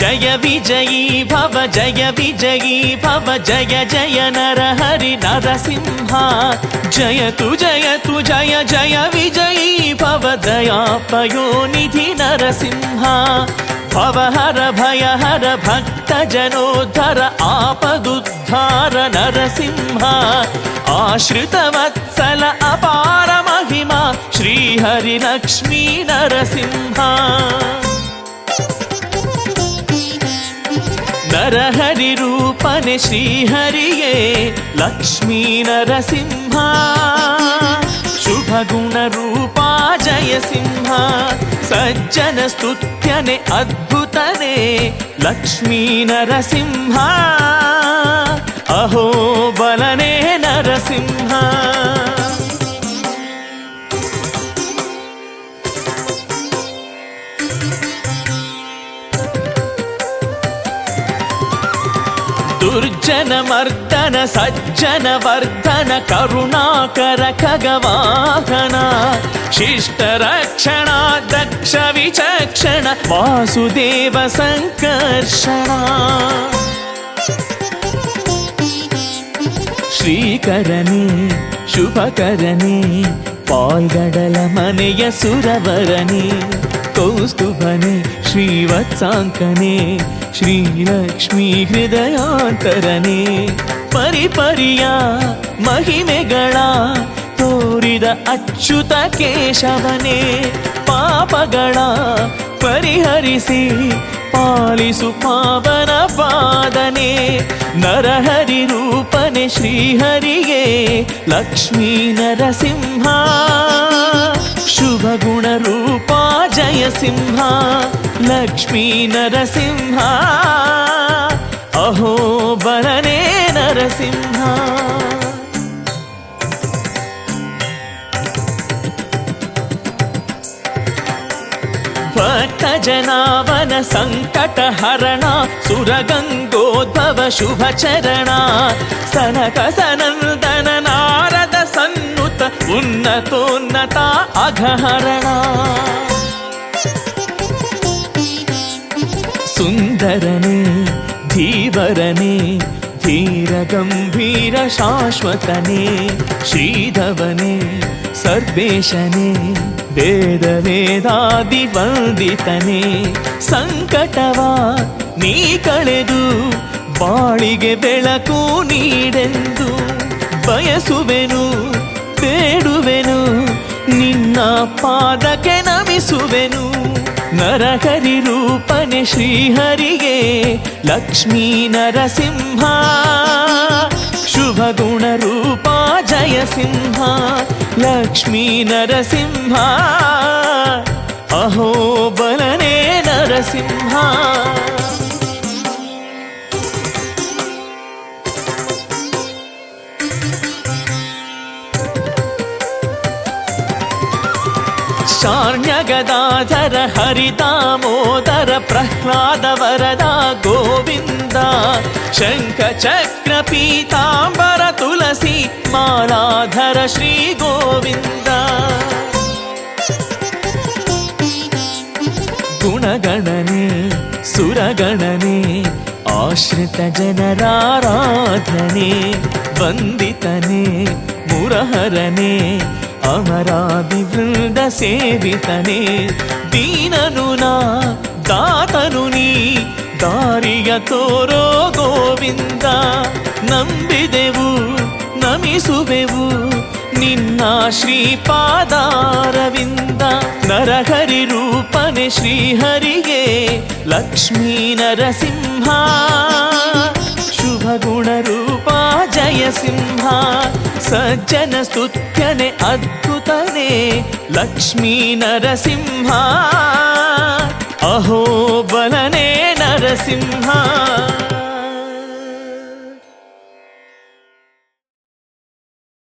जय विजयी भव, जय विजयी भव, जय जय नर हरि नरसिंहा। जय तु जय तु, जय जय దయాపయోనిధి నరసింహ భవ హర భయ హర భక్త జనోద్ధర ఆపదుద్ధార నరసింహ ఆశ్రిత వత్సల అపార మహిమ శ్రీహరి లక్ష్మీ నరసింహ నరహరి సజ్జన స్తుత్యనే అద్భుతనే లక్ష్మీ నరసింహ అహో బలనే నరసింహ మర్దన సజ్జన వర్ధన కరుణాకర ఖగవాహన శిష్ట రక్షణ దక్ష విచక్షణ వాసుదేవ సంకర్షణ ಶ್ರೀಕರನೇ ಶುಭಕರನೇ ಪಾಲ್ಗಡಲ ಮನೆಯ ಸುರವರನೇ ಕೌಸ್ತುಭನೆ ಶ್ರೀವತ್ಸಾಂಕನೇ ಶ್ರೀಲಕ್ಷ್ಮೀ ಹೃದಯಾಂತರನೇ ಪರಿಪರಿಯ ಮಹಿಮೆಗಳ ತೋರಿದ ಅಚ್ಯುತ ಕೇಶವನೇ ಪಾಪಗಳ ಪರಿಹರಿಸಿ ಪಾಲಿಸು ಪಾವನ ಪಾದನೆ ನರಹರಿ ರೂಪನೆ ಶ್ರೀಹರಿಗೆ ಲಕ್ಷ್ಮೀ ನರಸಿಂಹ. ಶುಭ ಗುಣ ರೂಪ ಜಯ లక్ష్మీ నరసింహ అహో బలనే నరసింహ. భక్తజనావన సంకటహరణ సురగంగోద్భవ శుభచరణ. సనక సనందన నారద సన్నుత ఉన్నతోన్నత అఘహరణ. ಸುಂದರನೇ, ಧೀವರನೇ ಧೀರ ಗಂಭೀರ ಶಾಶ್ವತನೆ, ಶ್ರೀಧವನೇ, ಸರ್ವೇಶನೇ, ವೇದ ವೇದಾದಿ ವಂದಿತನೇ ಸಂಕಟವ ನೀ ಕಳೆದು ಬಾಳಿಗೆ ಬೆಳಕು ನೀಡೆಂದು ಬಯಸುವೆನು, ಬೇಡುವೆನು, ನಿನ್ನ ಪಾದಕ್ಕೆ ನಮಿಸುವೆನು. ನರಹರಿ ರೂಪನೆ ಶ್ರೀಹರಿಗೆ ಲಕ್ಷ್ಮೀ ನರಸಿಂಹ ಶುಭ ಗುಣ ರೂಪ ಜಯ ಸಿಂಹ ಲಕ್ಷ್ಮೀ ನರಸಿಂಹ ಅಹೋ ಬಲನೇ ನರಸಿಂಹ शार्ण्यगदाधर हरितामोदर प्रह्लादवरदा गोविन्द शङ्खचक्रपीताम्बर तुलसी मालाधर श्रीगोविन्द गुणगणने सुरगणने आश्रितजनराराधने वन्दितने मुरहरने अमरादि ಸೇವಿತನೆ. ದೀನನು ನಾ ದಾತನು ನೀ, ದಾರಿಯ ತೋರೋ ಗೋವಿಂದ. ನಂಬಿದೆವು, ನಮಿಸುವೆವು, ನಿನ್ನ ಶ್ರೀಪಾದಾರವಿಂದ. ನರಹರಿ ರೂಪನೆ ಶ್ರೀಹರಿಗೆ, ಲಕ್ಷ್ಮೀ ನರಸಿಂಹ. ಶುಭ ಗುಣ జయసింహ సజ్జన స్తుత్యనే అద్భుతనే లక్ష్మీ నరసింహ. అహోబలనే నరసింహ.